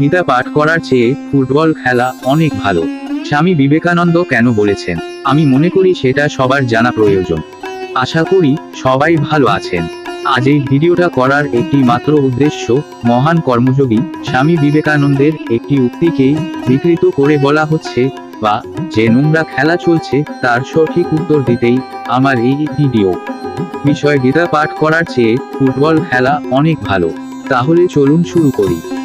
গীতা পাঠ করার চেয়ে ফুটবল খেলা অনেক ভালো। স্বামী বিবেকানন্দ কেন বলেছেন? আমি মনে করি সেটা সবার জানা প্রয়োজন। আশা করি সবাই ভালো আছেন। আজ এই ভিডিওটা করার একটি মাত্র উদ্দেশ্য মহান কর্মযোগী স্বামী বিবেকানন্দের একটি উক্তিকেই বিকৃত করে বলা হচ্ছে বা যে নোংরা খেলা চলছে তার সঠিক উত্তর দিতেই আমার এই ভিডিও। বিষয় গীতা পাঠ করার চেয়ে ফুটবল খেলা অনেক ভালো। তাহলে চলুন শুরু করি।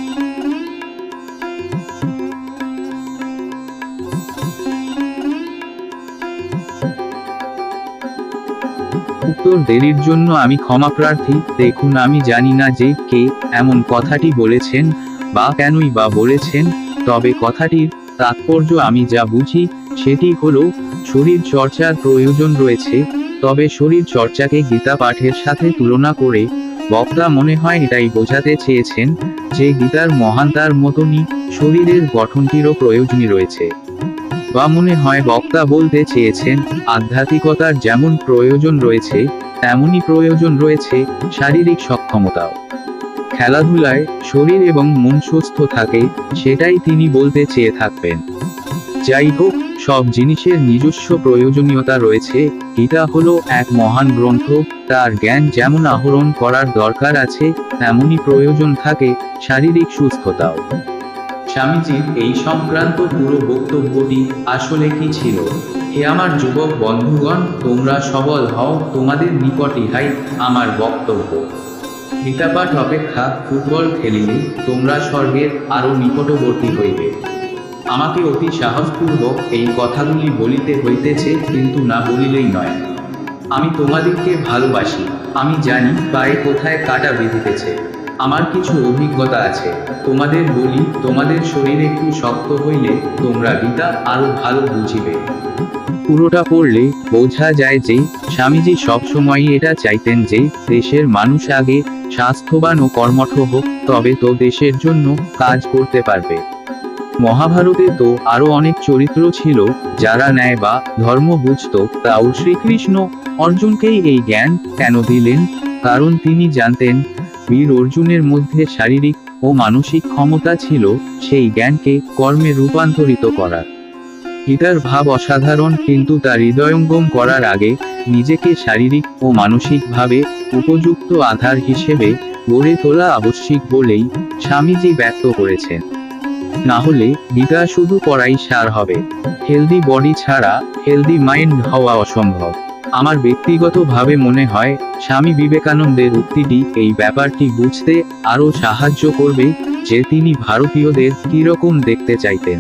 উত্তর দেরির জন্য আমি ক্ষমা প্রার্থী। দেখুন, আমি জানি না যে কে এমন কথাটি বলেছেন বা কেনই বা বলেছেন, তবে কথাটির তাৎপর্য আমি যা বুঝি, সেটি হলো, শরীর চর্চার প্রয়োজন রয়েছে, তবে শরীর চর্চাকে গীতা পাঠের সাথে তুলনা করে বক্তা মনে হয় এটাই বোঝাতে চেয়েছেন যে গীতার মহানতার মতনই শরীরের গঠনটিরও প্রয়োজনই রয়েছে। বা মনে হয় বক্তা বলতে চেয়েছেন, আধ্যাত্মিকতার যেমন প্রয়োজন রয়েছে, তেমনই প্রয়োজন রয়েছে শারীরিক সক্ষমতাও। খেলাধুলায় শরীর এবং মন সুস্থ থাকে, সেটাই তিনি বলতে চেয়ে থাকবেন। যাই হোক, সব জিনিসের নিজস্ব প্রয়োজনীয়তা রয়েছে গীতা হলো এক মহান গ্রন্থ, তার জ্ঞান যেমন আহরণ করার দরকার আছে, তেমনই প্রয়োজন থাকে শারীরিক সুস্থতাও। স্বামীজির এই সংক্রান্ত পুরো বক্তব্যটি আসলে কি ছিল? হে আমার যুবক বন্ধুগণ, তোমরা সবল হও, তোমাদের নিকট ইহাই আমার বক্তব্য। গীতাপাঠ অপেক্ষা ফুটবল খেলিলে তোমরা স্বর্গের আরও নিকটবর্তী হইবে। আমাকে অতি সাহসপূর্বক এই কথাগুলি বলিতে হইতেছে, কিন্তু না বলিলেই নয়। আমি তোমাদেরকে ভালোবাসি, আমি জানি পায়ে কোথায় কাটা বিঁধিতেছে। আমার কিছু অভিজ্ঞতা আছে। তোমাদের বলি, তোমাদের শরীর একটু শক্ত হইলে তোমরা গীতা আরও ভালো বুঝিবে। পুরোটা পড়লে বোঝা যায় যে, স্বামীজি সবসময়ই এটা চাইতেন যে, দেশের মানুষ আগে স্বাস্থ্যবান ও কর্মঠ হোক, তবে তো দেশের জন্য কাজ করতে পারবে। মহাভারতে তো আরও অনেক চরিত্র ছিল, যারা ন্যায় বা ধর্ম বুঝত, তাও শ্রীকৃষ্ণ অর্জুনকেই এই জ্ঞান কেন দিলেন? কারণ তিনি জানতেন বীর অর্জুনের মধ্যে শারীরিক ও মানসিক ক্ষমতা ছিল, সেই জ্ঞানকে কর্মে রূপান্তরিত করার গীতার ভাব অসাধারণ, কিন্তু তা হৃদয়ঙ্গম করার আগে নিজেকে শারীরিক ও মানসিকভাবে উপযুক্ত আধার হিসেবে গড়ে তোলা আবশ্যিক বলেই স্বামীজি ব্যক্ত করেছেন। না হলে গীতা শুধু পড়াই সার হবে। হেলদি বডি ছাড়া হেলদি মাইন্ড হওয়া অসম্ভব। আমার ব্যক্তিগতভাবে মনে হয়, স্বামী বিবেকানন্দের উক্তিটি এই ব্যাপারটি বুঝতে আরও সাহায্য করবে যে তিনি ভারতীয়দের কীরকম দেখতে চাইতেন।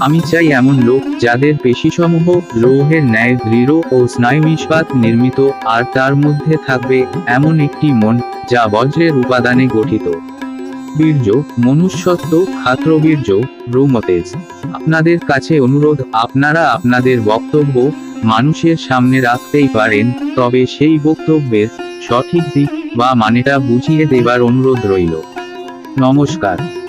আমি চাই এমন লোক যাদের পেশিসমূহ লৌহের ন্যায় দৃঢ় ও স্নায়ু ইস্পাত নির্মিত, আর তার মধ্যে থাকবে এমন একটি মন যা বজ্রের উপাদানে গঠিত। বীর্য, মনুষ্যত্ব খাত্রবীর্য ব্রহ্মতেজ। আপনাদের কাছে অনুরোধ, আপনারা আপনাদের বক্তব্য মানুষের সামনে রাখতেই পারেন, তবে সেই বক্তব্যের সঠিক দিক বা মানেটা বুঝিয়ে দেবার অনুরোধ রইল। নমস্কার।